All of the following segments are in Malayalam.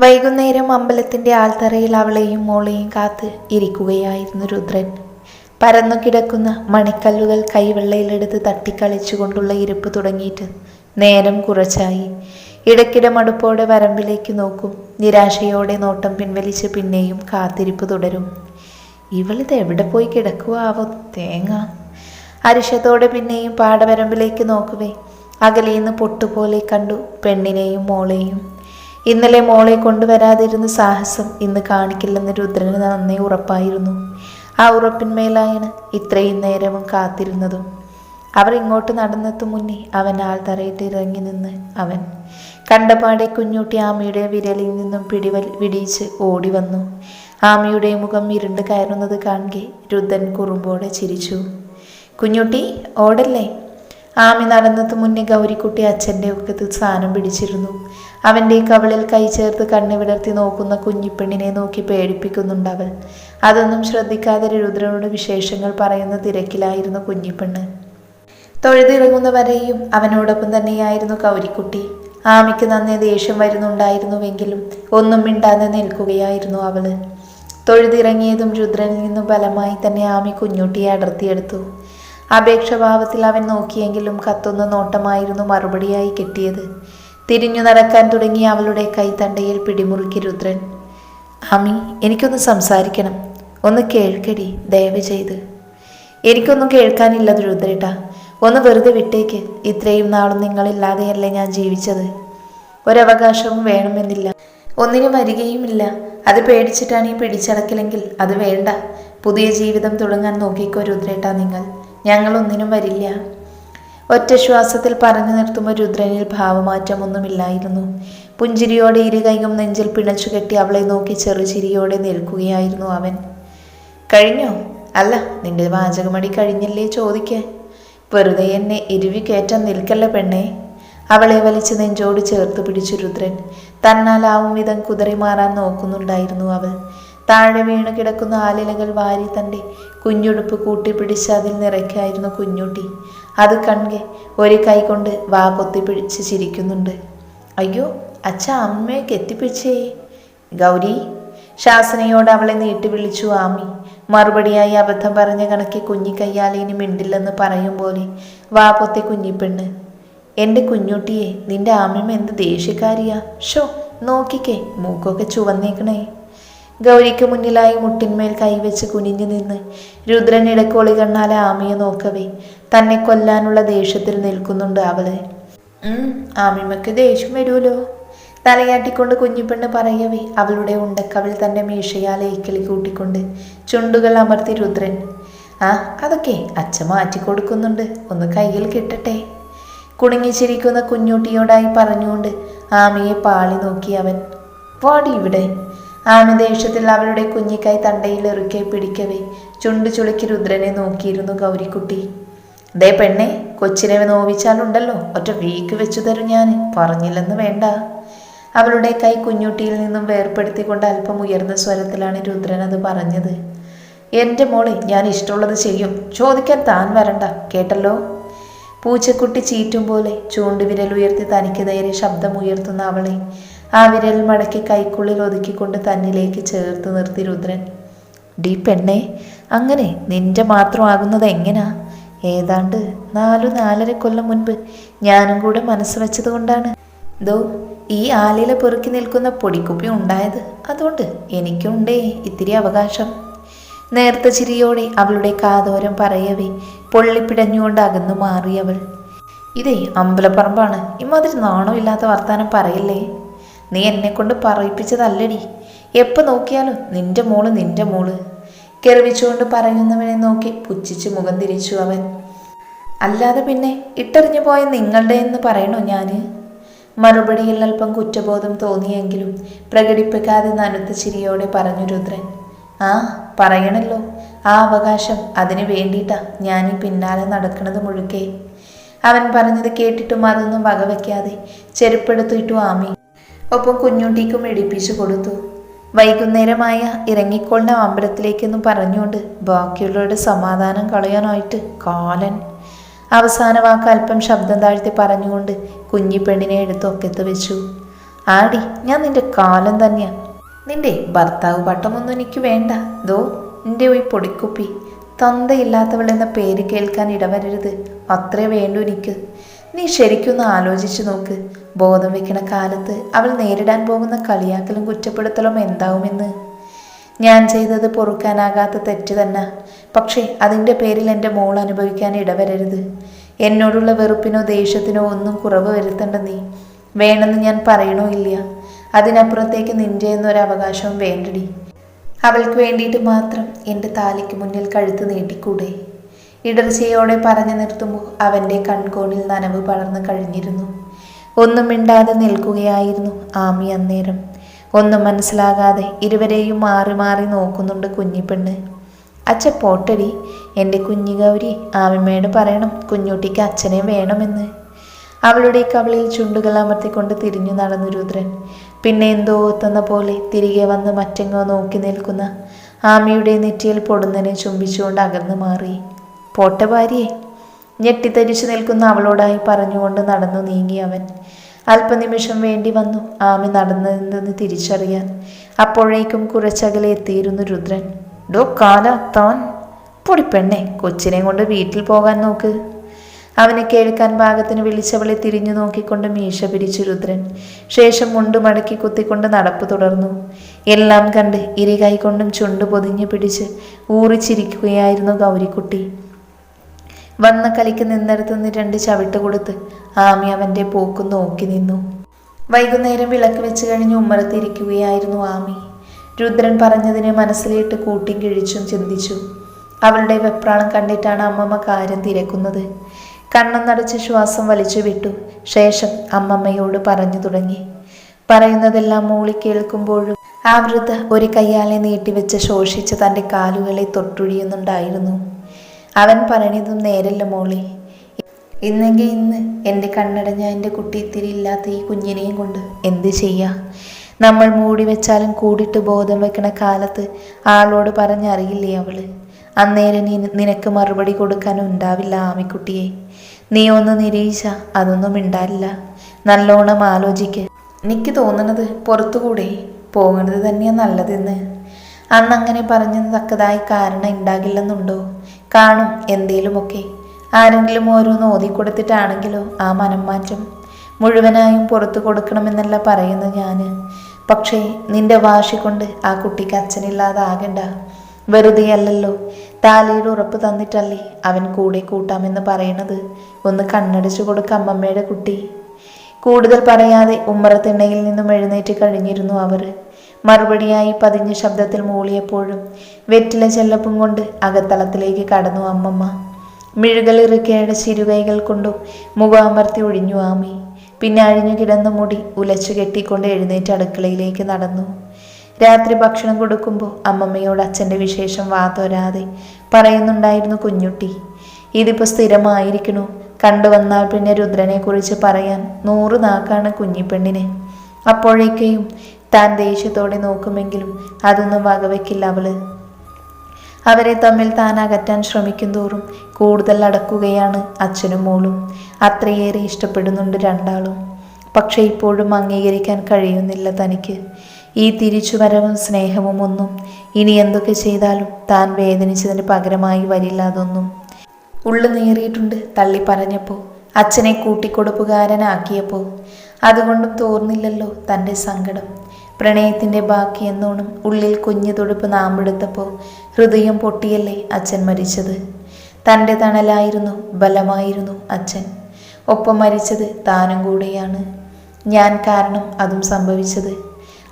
വൈകുന്നേരം അമ്പലത്തിന്റെ ആൾത്തറയിൽ അവളെയും മോളെയും കാത്ത് ഇരിക്കുകയായിരുന്നു രുദ്രൻ. പരന്നു കിടക്കുന്ന മണിക്കല്ലുകൾ കൈവെള്ളയിലെടുത്ത് തട്ടിക്കളിച്ചുകൊണ്ടുള്ള ഇരിപ്പ് തുടങ്ങിയിട്ട് നേരം കുറച്ചായി. ഇടയ്ക്കിടെ മടുപ്പോടെ വരമ്പിലേക്ക് നോക്കും. നിരാശയോടെ നോട്ടം പിൻവലിച്ച് പിന്നെയും കാത്തിരിപ്പ് തുടരും. ഇവളിത് എവിടെ പോയി കിടക്കുവാവോ? തേങ്ങ. അരിശത്തോടെ പിന്നെയും പാടവരമ്പിലേക്ക് നോക്കുവേ. അകലേന്ന് പൊട്ടുപോലെ കണ്ടു പെണ്ണിനെയും മോളെയും. ഇന്നലെ മോളെ കൊണ്ടുവരാതിരുന്ന സാഹസം ഇന്ന് കാണിക്കില്ലെന്ന് രുദ്രന് നന്നേ ഉറപ്പായിരുന്നു. ആ ഉറപ്പിന്മേലായാണ് ഇത്രയും നേരവും കാത്തിരുന്നതും. അവർ ഇങ്ങോട്ട് നടന്നെത്തും മുന്നേ അവൻ ആൾ തറയിട്ട് ഇറങ്ങി നിന്ന് അവൻ കണ്ടപാടെ കുഞ്ഞൂട്ടി ആമയുടെ വിരലിൽ നിന്നും പിടിവൽ വിടിയിച്ച് ഓടി വന്നു. ആമയുടെ മുഖം ഇരുണ്ട് കയറുന്നത് കാണുകെ രുദ്രൻ കുറുമ്പോടെ ചിരിച്ചു. കുഞ്ഞുട്ടി ഓടല്ലേ? ആമി നടന്നത് മുന്നേ ഗൗരിക്കുട്ടി അച്ഛന്റെ ഒക്കെ സ്ഥാനം പിടിച്ചിരുന്നു. അവന്റെ കവളിൽ കൈ ചേർത്ത് കണ്ണു വിടർത്തി നോക്കുന്ന കുഞ്ഞിപ്പെണ്ണിനെ നോക്കി പേടിപ്പിക്കുന്നുണ്ട് അവൾ അതൊന്നും ശ്രദ്ധിക്കാതെ രുദ്രനോട് വിശേഷങ്ങൾ പറയുന്ന തിരക്കിലായിരുന്നു കുഞ്ഞിപ്പെണ്ണ്. തൊഴുതിറങ്ങുന്നവരെയും അവനോടൊപ്പം തന്നെയായിരുന്നു കൗരിക്കുട്ടി. ആമയ്ക്ക് നന്നേ ദേഷ്യം വരുന്നുണ്ടായിരുന്നുവെങ്കിലും ഒന്നും മിണ്ടാതെ നിൽക്കുകയായിരുന്നു അവൾ. തൊഴുതിറങ്ങിയതും രുദ്രനിൽ നിന്നും ബലമായി തന്നെ ആമി കുഞ്ഞുട്ടിയെ അടർത്തിയെടുത്തു. അപേക്ഷഭാവത്തിൽ അവൻ നോക്കിയെങ്കിലും കത്തുന്ന നോട്ടമായിരുന്നു മറുപടിയായി കിട്ടിയത്. തിരിഞ്ഞു നടക്കാൻ തുടങ്ങി അവളുടെ കൈത്തണ്ടയിൽ പിടിമുറുക്കി രുദ്രൻ. ആമി എനിക്കൊന്ന് സംസാരിക്കണം. ഒന്ന് കേൾക്കടി ദയവ് ചെയ്ത്. എനിക്കൊന്നും കേൾക്കാനില്ല രുദ്രേട്ട. ഒന്ന് വെറുതെ വിട്ടേക്ക്. ഇത്രയും നാളും നിങ്ങളില്ലാതെയല്ലേ ഞാൻ ജീവിച്ചത്. ഒരവകാശവും വേണമെന്നില്ല. ഒന്നിനും വരികയുമില്ല. അത് പേടിച്ചിട്ടാണ് ഈ പിടിച്ചടക്കില്ലെങ്കിൽ അത് വേണ്ട. പുതിയ ജീവിതം തുടങ്ങാൻ നോക്കിക്കോ രുദ്രേട്ട നിങ്ങൾ. ഞങ്ങളൊന്നിനും വരില്ല. ഒറ്റ ശ്വാസത്തിൽ പറഞ്ഞു നിർത്തുമ്പോൾ രുദ്രനിൽ ഭാവമാറ്റമൊന്നുമില്ലായിരുന്നു. പുഞ്ചിരിയോടെ ഇരു കൈയും നെഞ്ചിൽ പിണച്ചു കെട്ടി അവളെ നോക്കി ചെറുചിരിയോടെ നിൽക്കുകയായിരുന്നു അവൻ. കഴിഞ്ഞോ? അല്ല നിന്റെ വാചകമടി കഴിഞ്ഞില്ലേ ചോദിക്കേ. വെറുതെ എന്നെ ഇരുവി കയറ്റാൻ നിൽക്കല്ല പെണ്ണേ. അവളെ വലിച്ച് നെഞ്ചോട് ചേർത്ത് പിടിച്ചു രുദ്രൻ. തന്നാലാവും വിധം കുതറി മാറാൻ നോക്കുന്നുണ്ടായിരുന്നു അവൾ. താഴെ വീണു കിടക്കുന്ന ആലിലകൾ വാരി തണ്ടി കുഞ്ഞുടുപ്പ് കൂട്ടിപ്പിടിച്ച് അതിൽ നിറയ്ക്കായിരുന്നു കുഞ്ഞുട്ടി. അത് കൺകെ ഒരു കൈ കൊണ്ട് വാ പൊത്തി പിടിച്ച് ചിരിക്കുന്നുണ്ട്. അയ്യോ അച്ഛ അമ്മയൊക്കെ എത്തിപ്പിടിച്ചേ ഗൗരി ശാസനയോട് അവളെ നീട്ടി വിളിച്ചു ആമി. മറുപടിയായി അബദ്ധം പറഞ്ഞ കണക്ക് കുഞ്ഞിക്കയ്യാലിനി മിണ്ടില്ലെന്ന് പറയും പോലെ വാ പൊത്തി കുഞ്ഞിപ്പെണ്ണ്. എന്റെ കുഞ്ഞുട്ടിയെ നിന്റെ ആമ്മ എന്ത് ദേഷ്യക്കാരിയാ? ഷോ നോക്കിക്കേ മൂക്കൊക്കെ ചുവന്നേക്കണേ. ഗൗരിക്ക് മുന്നിലായി മുട്ടിന്മേൽ കൈവച്ച് കുനിഞ്ഞു നിന്ന് രുദ്രൻ ഇടക്കോളി കണ്ണാലെ ആമിയെ നോക്കവേ തന്നെ കൊല്ലാനുള്ള ദേഷ്യത്തിൽ നിൽക്കുന്നുണ്ട് അവൾ. ഉം, ആമിമ്മക്ക് ദേഷ്യം വരുമല്ലോ തലയാട്ടിക്കൊണ്ട് കുഞ്ഞിപ്പെണ്ണ് പറയവേ അവളുടെ ഉണ്ടക്കവൾ തന്റെ മീശയാലെ ഇക്കിളി കൂട്ടിക്കൊണ്ട് ചുണ്ടുകൾ അമർത്തി രുദ്രൻ ആ അതൊക്കെ അച്ഛ മാറ്റി കൊടുക്കുന്നുണ്ട് ഒന്ന് കയ്യിൽ കിട്ടട്ടെ. കുണുങ്ങിച്ചിരിക്കുന്ന കുഞ്ഞുട്ടിയോടായി പറഞ്ഞുകൊണ്ട് ആമിയെ പാളി നോക്കി അവൻ വാടി ഇവിടെ. ആമി ദേഷ്യത്തിൽ അവളുടെ കുഞ്ഞിക്കൈ തണ്ടയിൽ ഇറുക്കെ പിടിക്കവേ. ചുണ്ടു ചുളുക്കി രുദ്രനെ നോക്കിയിരുന്നു ഗൗരിക്കുട്ടി. ദേ പെണ്ണെ കൊച്ചിനെ നോവിച്ചാലുണ്ടല്ലോ. ഒറ്റ വീക്ക് വെച്ചു തരും ഞാൻ പറഞ്ഞില്ലെന്ന് വേണ്ട. അവളുടെ കൈ കുഞ്ഞുട്ടിയിൽ നിന്നും വേർപ്പെടുത്തിക്കൊണ്ട് അല്പം ഉയർന്ന സ്വരത്തിലാണ് രുദ്രൻ അത് പറഞ്ഞത്. എന്റെ മോളെ ഞാൻ ഇഷ്ടമുള്ളത് ചെയ്യും. ചോദിക്കാൻ താൻ വരണ്ട. കേട്ടല്ലോ? പൂച്ചക്കുട്ടി ചീറ്റും പോലെ ചൂണ്ടുവിരൽ ഉയർത്തി തനിക്ക് നേരെ ശബ്ദം ഉയർത്തുന്ന അവളെ. ആ വിരൽ മടക്കി കൈക്കുള്ളിൽ ഒതുക്കിക്കൊണ്ട് തന്നിലേക്ക് ചേർത്ത് നിർത്തി രുദ്രൻ. ഡി പെണ്ണെ അങ്ങനെ നിന്റെ മാത്രമാകുന്നത് എങ്ങനാ? ഏതാണ്ട് നാലു നാലര കൊല്ലം മുൻപ് ഞാനും കൂടെ മനസ്സ് വെച്ചത് കൊണ്ടാണ്. ദോ ഈ ആലില പെറുക്കി നിൽക്കുന്ന പൊടിക്കുപ്പി ഉണ്ടായത്. അതുകൊണ്ട് എനിക്കുണ്ടേ ഇത്തിരി അവകാശം. നേർത്ത ചിരിയോടെ അവളുടെ കാതോരം പറയവേ പൊള്ളിപ്പിടഞ്ഞുകൊണ്ട് അകന്നു മാറിയവൾ. ഇതേ അമ്പലപ്പറമ്പാണ്. ഇമാതിരി നാണമില്ലാത്ത വർത്താനം പറയല്ലേ? നീ എന്നെ കൊണ്ട് പറയിപ്പിച്ചതല്ലടി. എപ്പോൾ നോക്കിയാലും നിന്റെ മോൾ നിന്റെ മോൾ. കെറിവിച്ചുകൊണ്ട് പറയുന്നവനെ നോക്കി പുച്ഛിച്ച് മുഖം തിരിച്ചു അവൻ. അല്ലാതെ പിന്നെ ഇട്ടെറിഞ്ഞു പോയ നിങ്ങളുടെ എന്ന് പറയണോ ഞാൻ മറുപടിയിൽ അല്പം കുറ്റബോധം തോന്നിയെങ്കിലും പ്രകടിപ്പിക്കാതെ നനുത്ത ചിരിയോടെ പറഞ്ഞു രുദ്രൻ. ആ പറയണല്ലോ. ആ അവകാശം അതിനു വേണ്ടിയിട്ടാ ഞാൻ ഈ പിന്നാലെ നടക്കുന്നത് മുഴുക്കെ. അവൻ പറഞ്ഞത് കേട്ടിട്ടും അതൊന്നും വകവയ്ക്കാതെ ചെരുപ്പെടുത്തിട്ടു ആമി. ഒപ്പം കുഞ്ഞുട്ടിക്കും ഇടിപ്പിച്ചു കൊടുത്തു. വൈകുന്നേരമായ ഇറങ്ങിക്കൊള്ളുന്ന അമ്പലത്തിലേക്കെന്ന് പറഞ്ഞുകൊണ്ട് ബാക്കിയുള്ളവരുടെ സമാധാനം കളയാനായിട്ട് കാലൻ. അവസാന വാക്ക് അല്പം ശബ്ദം താഴ്ത്തി പറഞ്ഞുകൊണ്ട് കുഞ്ഞിപ്പെണ്ണിനെ എടുത്ത് ഒക്കത്ത് വെച്ചു. ആടി ഞാൻ നിന്റെ കാലം തന്നെയാ. നിന്റെ ഭർത്താവ് പട്ടമൊന്നും എനിക്ക് വേണ്ട. ദോ നിന്റെ ഈ പൊടിക്കുപ്പി. തന്തയില്ലാത്തവൾ എന്ന പേര് കേൾക്കാൻ ഇടവരരുത്. അത്രേ വേണ്ടു എനിക്ക്. നീ ശരിക്കൊന്ന് ആലോചിച്ചു നോക്ക്. ബോധം വെക്കണ കാലത്ത് അവൾ നേരിടാൻ പോകുന്ന കളിയാക്കലും കുറ്റപ്പെടുത്തലും എന്താവുമെന്ന്. ഞാൻ ചെയ്തത് പൊറുക്കാനാകാത്ത തെറ്റ് തന്നെ. പക്ഷേ അതിന്റെ പേരിൽ എന്റെ മോൾ അനുഭവിക്കാൻ ഇടവരരുത്. എന്നോടുള്ള വെറുപ്പിനോ ദേഷ്യത്തിനോ ഒന്നും കുറവ് വരുത്തേണ്ട നീ. വേണമെന്ന് ഞാൻ പറയണോ ഇല്ല. അതിനപ്പുറത്തേക്ക് നിന്റെ എന്നൊരു അവകാശവും വേണ്ടടി. അവൾക്ക് വേണ്ടിയിട്ട് മാത്രം എന്റെ താലിക്ക് മുന്നിൽ കഴുത്ത് നീട്ടിക്കൂടെ? ഇടർച്ചയോടെ പറഞ്ഞു നിർത്തുമ്പോൾ അവന്റെ കൺകോണിൽ നനവ് പടർന്നു കഴിഞ്ഞിരുന്നു. ഒന്നും മിണ്ടാതെ നിൽക്കുകയായിരുന്നു ആമി അന്നേരം. ഒന്നും മനസ്സിലാകാതെ ഇരുവരെയും മാറി മാറി നോക്കുന്നുണ്ട് കുഞ്ഞിപ്പെണ്ണ്. അച്ഛ പോട്ടടി. എന്റെ കുഞ്ഞി ഗൗരി ആമിമ്മയോട് പറയണം കുഞ്ഞുട്ടിക്ക് അച്ഛനെ വേണമെന്ന്. അവളുടെ കവളിൽ ചുണ്ടുകൾ അമർത്തിക്കൊണ്ട് തിരിഞ്ഞു നടന്നു രുദ്രൻ. പിന്നെ എന്തോ ഓത്തുന്ന പോലെ തിരികെ വന്ന് മറ്റെങ്ങോ നോക്കി നിൽക്കുന്ന ആമിയുടെ നെറ്റിയിൽ പൊടുന്നനെ ചുംബിച്ചുകൊണ്ട് അകന്നു മാറി. പോട്ട ഭാര്യയെ. ഞെട്ടിത്തരിച്ചു നിൽക്കുന്ന അവളോടായി പറഞ്ഞുകൊണ്ട് നടന്നു നീങ്ങി അവൻ. അല്പനിമിഷം വേണ്ടി വന്നു ആമി നടന്നതെന്ന് തിരിച്ചറിയാൻ. അപ്പോഴേക്കും കുറച്ചകലെ എത്തിയിരുന്നു രുദ്രൻ. ഡോ കാല താൻ. പൊടിപ്പെണ്ണെ കൊച്ചിനെ കൊണ്ട് വീട്ടിൽ പോകാൻ നോക്ക്. അവനെ കേൾക്കാൻ പാകത്തിന് വിളിച്ചവളെ തിരിഞ്ഞു നോക്കിക്കൊണ്ട് മീശ പിരിച്ചു രുദ്രൻ. ശേഷം മുണ്ടു മടക്കി കുത്തിക്കൊണ്ട് നടപ്പ് തുടർന്നു. എല്ലാം കണ്ട് ഇരു കൈകൊണ്ടും ചുണ്ട് പൊതിഞ്ഞു പിടിച്ച് ഊറിച്ചിരിക്കുകയായിരുന്നു ഗൗരിക്കുട്ടി. വന്ന കളിക്ക് നിന്നിടത്ത് നിന്ന് രണ്ട് ചവിട്ട് കൊടുത്ത് ആമി അവന്റെ പോക്ക് നോക്കി നിന്നു. വൈകുന്നേരം വിളക്ക് വെച്ച് കഴിഞ്ഞ് ഉമ്മറത്തിരിക്കുകയായിരുന്നു ആമി. രുദ്രൻ പറഞ്ഞതിനെ മനസ്സിലിട്ട് കൂട്ടി കിഴിച്ചും ചിന്തിച്ചു. അവളുടെ വെപ്രാളം കണ്ടിട്ടാണ് അമ്മമ്മ കാര്യം തിരക്കുന്നത്. കണ്ണുനടച്ച് ശ്വാസം വലിച്ചു വിട്ടു. ശേഷം അമ്മമ്മയോട് പറഞ്ഞു തുടങ്ങി. പറയുന്നതെല്ലാം മൂളി കേൾക്കുമ്പോഴും ആ വൃദ്ധ ഒരു കയ്യാലെ നീട്ടിവെച്ച് ശോഷിച്ച് തന്റെ കാലുകളെ തൊട്ടുഴിയുന്നുണ്ടായിരുന്നു. അവൻ പറഞ്ഞതും നേരല്ല മോളി. ഇന്നെങ്കിൽ ഇന്ന് എന്റെ കണ്ണടഞ്ഞ എന്റെ കുട്ടി ഇത്തിരി ഇല്ലാത്ത ഈ കുഞ്ഞിനെയും കൊണ്ട് എന്ത് ചെയ്യാം? നമ്മൾ മൂടി വെച്ചാലും കൂടിയിട്ട് ബോധം വെക്കണ കാലത്ത് ആളോട് പറഞ്ഞറിയില്ലേ അവൾ? അന്നേരം നീ നിനക്ക് മറുപടി കൊടുക്കാനും ഉണ്ടാവില്ല ആമിക്കുട്ടിയെ. നീ ഒന്ന് നിരീക്ഷ അതൊന്നും ഉണ്ടാവില്ല നല്ലോണം ആലോചിക്ക്. എനിക്ക് തോന്നുന്നത് പുറത്തുകൂടെ പോകുന്നത് തന്നെയാണ് നല്ലതെന്ന്. അന്ന് അങ്ങനെ തക്കതായി കാരണം ഉണ്ടാകില്ലെന്നുണ്ടോ? കാണും എന്തേലുമൊക്കെ ആരെങ്കിലും ഓരോന്ന് ഓതിക്കൊടുത്തിട്ടാണെങ്കിലോ ആ മനം മാറ്റം. മുഴുവനായും പുറത്തു കൊടുക്കണമെന്നല്ല പറയുന്നു ഞാൻ പക്ഷേ നിന്റെ വാശി കൊണ്ട് ആ കുട്ടിക്ക് അച്ഛനില്ലാതാകണ്ട. വെറുതെ അല്ലല്ലോ. താലിയുടെ ഉറപ്പ് തന്നിട്ടല്ലേ അവൻ കൂടെ കൂട്ടാമെന്ന് പറയണത്. ഒന്ന് കണ്ണടിച്ചു കൊടുക്ക അമ്മമ്മയുടെ കുട്ടി. കൂടുതൽ പറയാതെ ഉമ്മറത്തിണ്ണയിൽ നിന്നും എഴുന്നേറ്റ് കഴിഞ്ഞിരുന്നു അവർ. മറുപടിയായി പതിഞ്ഞ ശബ്ദത്തിൽ മൂളിയപ്പോഴും വെറ്റില ചെല്ലപ്പും കൊണ്ട് അകത്തളത്തിലേക്ക് കടന്നു അമ്മമ്മ. മിഴുകളിറുക്കയുടെ ചിരുകൈകൾ കൊണ്ടും മുഖാമർത്തി ഒഴിഞ്ഞു ആമി. പിന്നെ അഴിഞ്ഞു കിടന്ന മുടി ഉലച്ചു കെട്ടിക്കൊണ്ട് എഴുന്നേറ്റ് അടുക്കളയിലേക്ക് നടന്നു. രാത്രി ഭക്ഷണം കൊടുക്കുമ്പോൾ അമ്മമ്മയോട് അച്ഛന്റെ വിശേഷം വാതോരാതെ പറയുന്നുണ്ടായിരുന്നു കുഞ്ഞുട്ടി. ഇതിപ്പോൾ സ്ഥിരമായിരിക്കണു. കണ്ടുവന്നാൽ പിന്നെ രുദ്രനെക്കുറിച്ച് പറയാൻ നൂറ് നാക്കാണ് കുഞ്ഞിപ്പെണ്ണിന്. അപ്പോഴേക്കെയും താൻ ദേഷ്യത്തോടെ നോക്കുമെങ്കിലും അതൊന്നും വകവെക്കില്ല അവൾ. അവരെ തമ്മിൽ താൻ അകറ്റാൻ ശ്രമിക്കും തോറും കൂടുതൽ അടക്കുകയാണ് അച്ഛനും മോളും. അത്രയേറെ ഇഷ്ടപ്പെടുന്നുണ്ട് രണ്ടാളും. പക്ഷെ ഇപ്പോഴും അംഗീകരിക്കാൻ കഴിയുന്നില്ല തനിക്ക്. ഈ തിരിച്ചുവരവും സ്നേഹവും ഒന്നും ഇനി എന്തൊക്കെ ചെയ്താലും താൻ വേദനിച്ചതിന് പകരമായി വരില്ല അതൊന്നും. ഉള്ളു നേറിയിട്ടുണ്ട് തള്ളി പറഞ്ഞപ്പോൾ അച്ഛനെ കൂട്ടിക്കൊടുപ്പുകാരനാക്കിയപ്പോൾ അതുകൊണ്ടും തോർന്നില്ലല്ലോ തന്റെ സങ്കടം. പ്രണയത്തിന്റെ ബാക്കി എന്നോണം ഉള്ളിൽ കുഞ്ഞു തുടുപ്പ് നാമ്പെടുത്തപ്പോൾ ഹൃദയം പൊട്ടിയല്ലേ അച്ഛൻ മരിച്ചത്? തന്റെ തണലായിരുന്നു ബലമായിരുന്നു അച്ഛൻ. ഒപ്പം മരിച്ചത് താനും കൂടെയാണ്. ഞാൻ കാരണം അതും സംഭവിച്ചത്.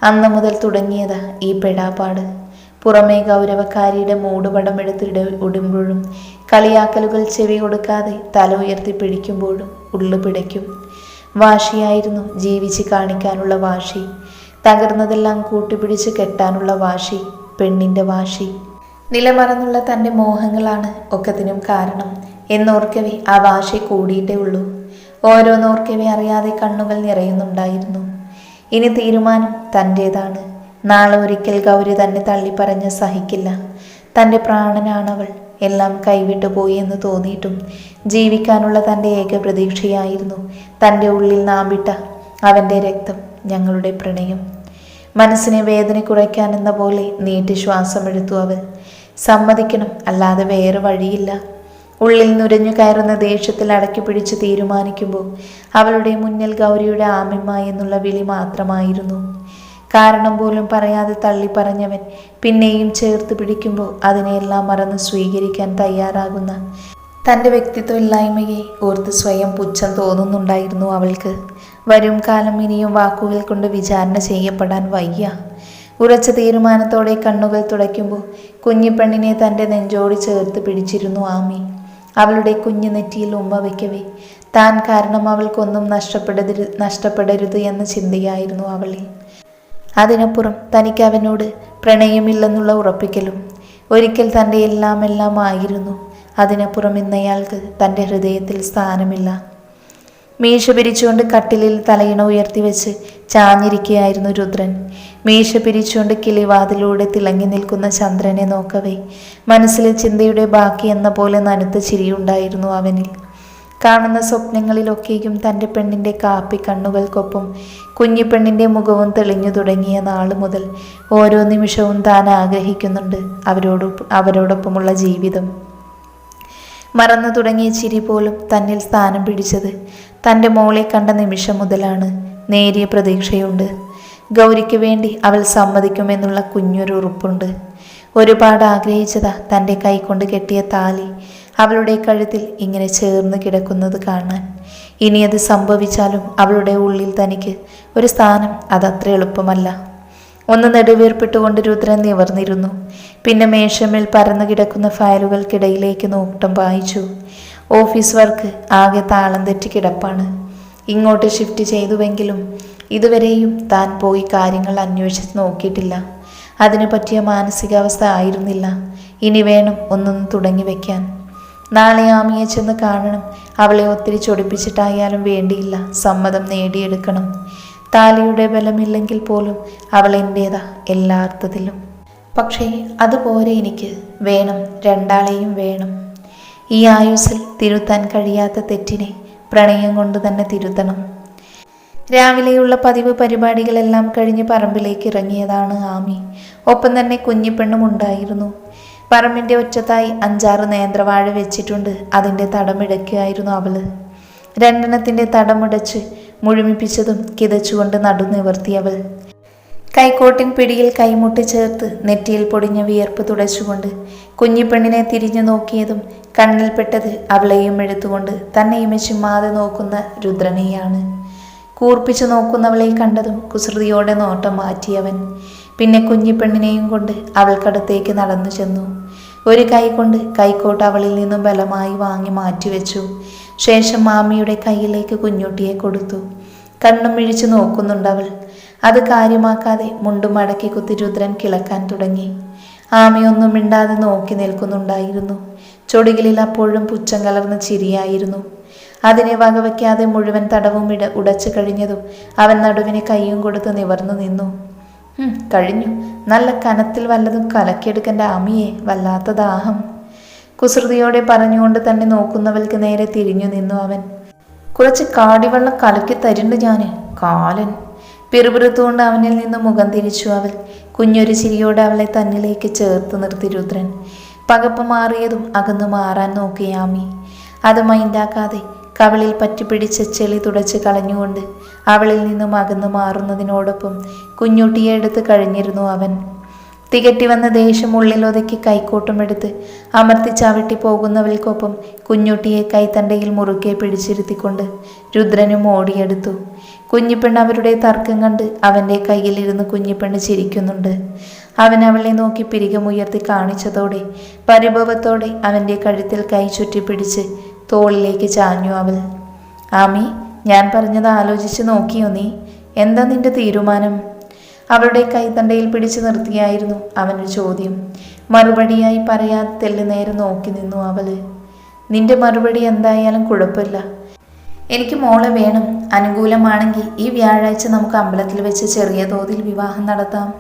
അന്ന് മുതൽ തുടങ്ങിയതാ ഈ പെടാപ്പാട്. പുറമേ ഗൗരവക്കാരിയുടെ മൂടുപടം എടുത്തിട ഉടുമ്പോഴും കളിയാക്കലുകൾ ചെവി കൊടുക്കാതെ തല ഉയർത്തി പിടിക്കുമ്പോഴും ഉള്ളു പിടയ്ക്കും. വാശിയായിരുന്നു ജീവിച്ച് കാണിക്കാനുള്ള വാശി. തകർന്നതെല്ലാം കൂട്ടിപ്പിടിച്ച് കെട്ടാനുള്ള വാശി പെണ്ണിന്റെ വാശി. നിലമറന്നുള്ള തന്റെ മോഹങ്ങളാണ് ഒക്കത്തിനും കാരണം. എന്നോർക്കവേ ആ വാശി കൂടിയിട്ടേ ഉള്ളൂ. ഓരോന്നോർക്കവേ അറിയാതെ കണ്ണുകൾ നിറയുന്നുണ്ടായിരുന്നു. ഇനി തീരുമാനം തന്റേതാണ് നാളെ ഒരിക്കൽ ഗൗരി തന്നെ തള്ളിപ്പറഞ്ഞ് സഹിക്കില്ല. തന്റെ പ്രാണനാണവൾ. എല്ലാം കൈവിട്ടു പോയി എന്ന് തോന്നിയിട്ടും ജീവിക്കാനുള്ള തന്റെ ഏക പ്രതീക്ഷയായിരുന്നു തന്റെ ഉള്ളിൽ നാമ്പിട്ട അവന്റെ രക്തം ഞങ്ങളുടെ പ്രണയം. മനസ്സിനെ വേദന കുറയ്ക്കാൻ എന്ന പോലെ നീട്ടി ശ്വാസമെടുത്തു അവൾ സമ്മതിക്കണം അല്ലാതെ വേറെ വഴിയില്ല. ഉള്ളിൽ നുരഞ്ഞു കയറുന്ന ദേഷ്യത്തിൽ അടക്കി പിടിച്ച് തീരുമാനിക്കുമ്പോൾ അവളുടെ മുന്നിൽ ഗൗരിയുടെ ആമിമ്മ എന്നുള്ള വിളി മാത്രമായിരുന്നു. കാരണം പോലും പറയാതെ തള്ളി പറഞ്ഞവൻ പിന്നെയും ചേർത്ത് പിടിക്കുമ്പോൾ അതിനെയെല്ലാം മറന്ന് സ്വീകരിക്കാൻ തയ്യാറാകുന്ന തന്റെ വ്യക്തിത്വമില്ലായ്മയെ ഓർത്ത് സ്വയം പുച്ഛം തോന്നുന്നുണ്ടായിരുന്നു അവൾക്ക്. വരും കാലം ഇനിയും വാക്കുകൾ കൊണ്ട് വിചാരണ ചെയ്യപ്പെടാൻ വയ്യ. ഉറച്ച തീരുമാനത്തോടെ കണ്ണുകൾ തുടയ്ക്കുമ്പോൾ കുഞ്ഞിപ്പെണ്ണിനെ തന്റെ നെഞ്ചോട് ചേർത്ത് പിടിച്ചിരുന്നു ആമി. അവളുടെ കുഞ്ഞു നെറ്റിയിൽ ഉമ്മ വയ്ക്കവേ താൻ കാരണം അവൾക്കൊന്നും നഷ്ടപ്പെടരുത് നഷ്ടപ്പെടരുത് എന്ന ചിന്തയായിരുന്നു അവളിൽ. അതിനപ്പുറം തനിക്ക് അവനോട് പ്രണയമില്ലെന്നുള്ള ഉറപ്പിക്കലും. ഒരിക്കൽ തന്റെ എല്ലാം എല്ലാം ആയിരുന്നു. അതിനപ്പുറം ഇന്നയാൾക്ക് തന്റെ ഹൃദയത്തിൽ സ്ഥാനമില്ല. മീശ പിരിച്ചുകൊണ്ട് കട്ടിലിൽ തലയിണ ഉയർത്തി വെച്ച് ചാഞ്ഞിരിക്കുകയായിരുന്നു രുദ്രൻ. മീശ പിരിച്ചുകൊണ്ട് കിളിവാതിലൂടെ തിളങ്ങി നിൽക്കുന്ന ചന്ദ്രനെ നോക്കവേ. മനസ്സിലെ ചിന്തയുടെ ബാക്കി എന്ന പോലെ നനുത്ത ചിരിയുണ്ടായിരുന്നു അവനിൽ. കാണുന്ന സ്വപ്നങ്ങളിലൊക്കെയും തന്റെ പെണ്ണിന്റെ കാപ്പി കണ്ണുകൾക്കൊപ്പം കുഞ്ഞിപ്പെണ്ണിന്റെ മുഖവും തെളിഞ്ഞു തുടങ്ങിയ നാൾ മുതൽ ഓരോ നിമിഷവും താൻ ആഗ്രഹിക്കുന്നുണ്ട് അവരോട് അവരോടൊപ്പമുള്ള ജീവിതം. മറന്നു തുടങ്ങിയ ചിരി പോലും തന്നിൽ സ്ഥാനം പിടിച്ചത് തന്റെ മോളെ കണ്ട നിമിഷം മുതലാണ് നേരിയ പ്രതീക്ഷയുണ്ട്. ഗൗരിക്ക് വേണ്ടി അവൾ സമ്മതിക്കുമെന്നുള്ള കുഞ്ഞൊരു ഉറപ്പുണ്ട്. ഒരുപാട് ആഗ്രഹിച്ചതാ തന്റെ കൈകൊണ്ട് കെട്ടിയ താലി അവളുടെ കഴുത്തിൽ ഇങ്ങനെ ചേർന്ന് കിടക്കുന്നത് കാണാൻ. ഇനി അത് സംഭവിച്ചാലും അവളുടെ ഉള്ളിൽ തനിക്ക് ഒരു സ്ഥാനം അതത്ര എളുപ്പമല്ല. ഒന്ന് നെടുവീർപ്പിട്ടുകൊണ്ട് രുദ്രൻ നിവർന്നിരുന്നു. പിന്നെ മേശമേൽ പരന്നു കിടക്കുന്ന ഫയലുകൾക്കിടയിലേക്ക് നോട്ടം വായിച്ചു. ഓഫീസ് വർക്ക് ആകെ താളം തെറ്റി കിടപ്പാണ്. ഇങ്ങോട്ട് ഷിഫ്റ്റ് ചെയ്തുവെങ്കിലും ഇതുവരെയും താൻ പോയി കാര്യങ്ങൾ അന്വേഷിച്ച് നോക്കിയിട്ടില്ല. അതിനു പറ്റിയ മാനസികാവസ്ഥ ആയിരുന്നില്ല. ഇനി വേണം ഒന്നൊന്ന് തുടങ്ങി വെക്കാൻ. നാളെ ആമിയെ ചെന്ന് കാണണം. അവളെ ഒത്തിരി ചൊടിപ്പിച്ചിട്ടായാലും വേണ്ടിയില്ല. സമ്മതം നേടിയെടുക്കണം. താലിയുടെ ബലമില്ലെങ്കിൽ പോലും അവൾ എന്റേതാ എല്ലാർത്ഥത്തിലും പക്ഷേ അതുപോലെ എനിക്ക് വേണം രണ്ടാളെയും വേണം. ഈ ആയുസ്സിൽ തിരുത്താൻ കഴിയാത്ത തെറ്റിനെ പ്രണയം കൊണ്ട് തന്നെ തിരുത്തണം. രാവിലെയുള്ള പതിവ് പരിപാടികളെല്ലാം കഴിഞ്ഞ് പറമ്പിലേക്ക് ഇറങ്ങിയതാണ് ആമി. ഒപ്പം തന്നെ കുഞ്ഞിപ്പെണ്ണും ഉണ്ടായിരുന്നു. പറമ്പിന്റെ ഒറ്റത്തായി അഞ്ചാറ് നേന്ത്രവാഴ വെച്ചിട്ടുണ്ട്. അതിന്റെ തടമിടയ്ക്കായിരുന്നു അവൾ. രണ്ടെണ്ണത്തിന്റെ തടമുടച്ച് മുഴുമിപ്പിച്ചതും കിതച്ചുകൊണ്ട് നടു നിവർത്തിയവൾ. കൈക്കോട്ടിൻ പിടിയിൽ കൈമുട്ടി ചേർത്ത് നെറ്റിയിൽ പൊടിഞ്ഞ വിയർപ്പ് തുടച്ചുകൊണ്ട് കുഞ്ഞിപ്പെണ്ണിനെ തിരിഞ്ഞു നോക്കിയതും കണ്ണിൽപ്പെട്ടത് അവളെയും എടുത്തുകൊണ്ട് തന്നെയും ചുമ്മാതെ നോക്കുന്ന രുദ്രനെയാണ്. കൂർപ്പിച്ചു നോക്കുന്നവളെ കണ്ടതും കുസൃതിയോടെ നോട്ടം മാറ്റിയവൻ. പിന്നെ കുഞ്ഞിപ്പെണ്ണിനെയും കൊണ്ട് അവൾക്കടുത്തേക്ക് നടന്നു ചെന്നു. ഒരു കൈ കൊണ്ട് കൈക്കോട്ട് അവളിൽ നിന്നും ബലമായി വാങ്ങി മാറ്റിവെച്ചു. ശേഷം മാമിയുടെ കയ്യിലേക്ക് കുഞ്ഞുട്ടിയെ കൊടുത്തു. കണ്ണും മിഴിച്ചു നോക്കുന്നുണ്ടവൾ. അത് കാര്യമാക്കാതെ മുണ്ടും മടക്കി കുത്തി രുദ്രൻ കിളക്കാൻ തുടങ്ങി. ആമയൊന്നും മിണ്ടാതെ നോക്കി നിൽക്കുന്നുണ്ടായിരുന്നു. ചൊടികളിൽ അപ്പോഴും പുച്ഛം കലർന്ന ചിരിയായിരുന്നു. അതിനെ വകവയ്ക്കാതെ മുഴുവൻ തടവും ഇട ഉടച്ചു കഴിഞ്ഞതും അവൻ നടുവിനെ കൈയും കൊടുത്ത് നിവർന്നു നിന്നു. കഴിഞ്ഞു. നല്ല കനത്തിൽ വല്ലതും കലക്കിയെടുക്കേണ്ട ആമിയെ വല്ലാത്ത ദാഹം. കുസൃതിയോടെ പറഞ്ഞുകൊണ്ട് തന്നെ നോക്കുന്നവൾക്ക് നേരെ തിരിഞ്ഞു നിന്നു അവൻ. കുറച്ച് കാടിവെള്ളം കലക്കി തരുന്നുണ്ട് ഞാൻ. കാലൻ. പിറുപിറുത്തുകൊണ്ട് അവനിൽ നിന്ന് മുഖം തിരിച്ചു അവൾ. കുഞ്ഞൊരു ചിരിയോടെ അവളെ തന്നിലേക്ക് ചേർത്ത് നിർത്തി രുദ്രൻ. പകപ്പ് മാറിയതും അകന്നു മാറാൻ നോക്കിയാമി അത് മൈൻഡാക്കാതെ കവളിൽ പറ്റിപ്പിടിച്ച ചെളി തുടച്ച് കളഞ്ഞുകൊണ്ട് അവളിൽ നിന്നും അകന്നു മാറുന്നതിനോടൊപ്പം കുഞ്ഞുട്ടിയെ എടുത്ത് കഴിഞ്ഞിരുന്നു അവൻ. തികട്ടി വന്ന ദേഷ്യം ഉള്ളിലൊതുക്കി കൈക്കോട്ടുമെടുത്ത് അമർത്തി ചവിട്ടി പോകുന്നവൾക്കൊപ്പം കുഞ്ഞുട്ടിയെ കൈത്തണ്ടയിൽ മുറുക്കെ പിടിച്ചിരുത്തിക്കൊണ്ട് രുദ്രനും ഓടിയെടുത്തു. കുഞ്ഞിപ്പെണ്ണ് അവരുടെ തർക്കം കണ്ട് അവന്റെ കയ്യിലിരുന്ന് കുഞ്ഞിപ്പെണ്ണ് ചിരിക്കുന്നുണ്ട്. അവൻ അവളെ നോക്കി പിരികമുയർത്തി കാണിച്ചതോടെ പരിഭവത്തോടെ അവന്റെ കഴുത്തിൽ കൈ ചുറ്റി പിടിച്ച് തോളിലേക്ക് ചാഞ്ഞു അവൾ. ആമി ഞാൻ പറഞ്ഞത് ആലോചിച്ച് നോക്കിയോ നീ? എന്താ നിന്റെ തീരുമാനം? അവളുടെ കൈത്തണ്ടയിൽ പിടിച്ചു നിർത്തിയായിരുന്നു അവനൊരു ചോദ്യം. മറുപടിയായി പറയാതെ തെല്ലു നേരെ നോക്കി നിന്നു അവൾ. നിന്റെ മറുപടി എന്തായാലും കുഴപ്പമില്ല. എനിക്ക് മോളെ വേണം. അനുകൂലമാണെങ്കിൽ ഈ വ്യാഴാഴ്ച നമുക്ക് അമ്പലത്തിൽ വെച്ച് ചെറിയ തോതിൽ വിവാഹം നടത്താം.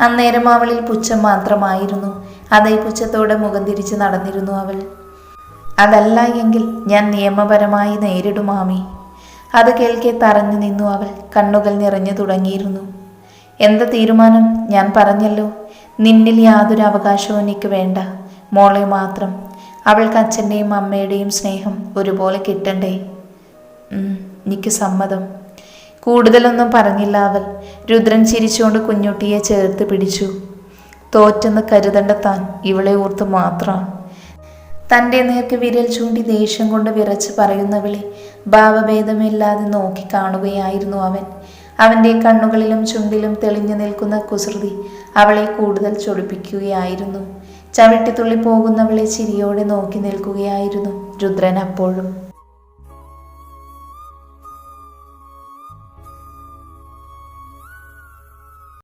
അന്നേരം അവളിൽ പുച്ഛം മാത്രമായിരുന്നു. അതേ പുച്ഛത്തോടെ മുഖം തിരിച്ച് നടന്നിരുന്നു അവൾ. അതല്ല എങ്കിൽ ഞാൻ നിയമപരമായി നേരിടും മാമി അത് കേൾക്കെ തറഞ്ഞു നിന്നു അവൾ. കണ്ണുകൾ നിറഞ്ഞു തുടങ്ങിയിരുന്നു. എന്താ തീരുമാനം? ഞാൻ പറഞ്ഞല്ലോ. നിന്നിൽ യാതൊരു അവകാശവും എനിക്ക് വേണ്ട. മോളെ മാത്രം. അവൾക്ക് അച്ഛന്റെയും അമ്മയുടെയും സ്നേഹം ഒരുപോലെ കിട്ടണ്ടേ? എനിക്ക് സമ്മതം. കൂടുതലൊന്നും പറഞ്ഞില്ല അവൾ. രുദ്രൻ ചിരിച്ചുകൊണ്ട് കുഞ്ഞുട്ടിയെ ചേർത്ത് പിടിച്ചു. തോറ്റെന്ന് കരുതണ്ട താൻ. ഇവളെ ഓർത്ത് മാത്രമാണ് തന്റെ നേർക്ക് വിരൽ ചൂണ്ടി ദേഷ്യം കൊണ്ട് വിറച്ച് പറയുന്നവളെ ഭാവഭേദമില്ലാതെ നോക്കി കാണുകയായിരുന്നു അവൻ. അവന്റെ കണ്ണുകളിലും ചുണ്ടിലും തെളിഞ്ഞു നിൽക്കുന്ന കുസൃതി അവളെ കൂടുതൽ ചൊടിപ്പിക്കുകയായിരുന്നു ചവിട്ടിത്തുള്ളി പോകുന്നവളെ ചിരിയോടെ നോക്കി നിൽക്കുകയായിരുന്നു രുദ്രൻ അപ്പോഴും.